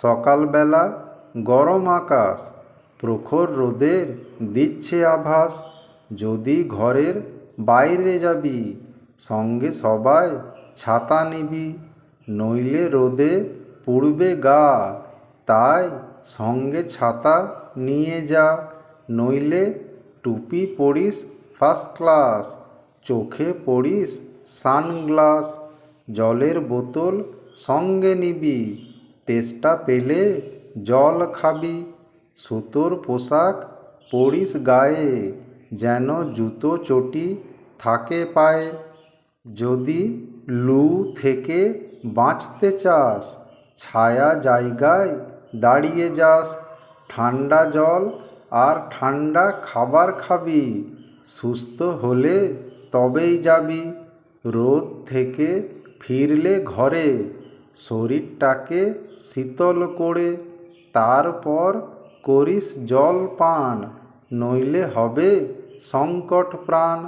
সকালবেলা গরম আকাশ প্রখর রোদের দিচ্ছে আভাস। যদি ঘরের বাইরে যাবি, সঙ্গে সবাই ছাতা নিবি। নইলে রোদে পুড়বে গা, তাই সঙ্গে ছাতা নিয়ে যা। নইলে টুপি পরিস ফার্স্ট ক্লাস চোখে পরিস সানগ্লাস জলের বোতল সঙ্গে নিবি। তেষ্টা পেলে জল খাবি, সুতোর পোশাক পরিস গায়ে, যেন জুতো চটি থাকে পায়ে। যদি লু থেকে বাঁচতে চাস, ছায়া জায়গায় দাঁড়িয়ে যাস। ঠান্ডা জল আর ঠান্ডা খাবার খাবি, সুস্থ হলে তবেই যাবি। রোদ থেকে ফিরলে ঘরে শরীরটাকে শীতল করে, তারপর করিস জল পান, নইলে হবে সংকট প্রাণ।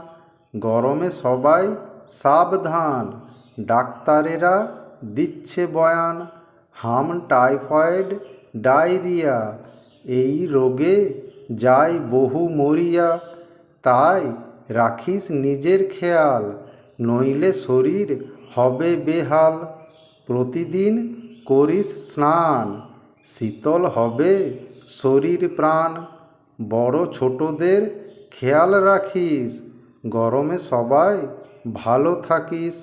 গরমে সবাই সাবধান, ডাক্তারেরা দিচ্ছে বয়ান, হাম টাইফয়েড, ডায়রিয়া, এই রোগে যায় বহু মরিয়া। তাই রাখিস নিজের খেয়াল, নইলে শরীর হবে বেহাল। প্রতিদিন করিস স্নান, শীতল হবে শরীর প্রাণ। বড় ছোটদের খেয়াল রাখিস, গরমে সবাই ভালো থাকিস।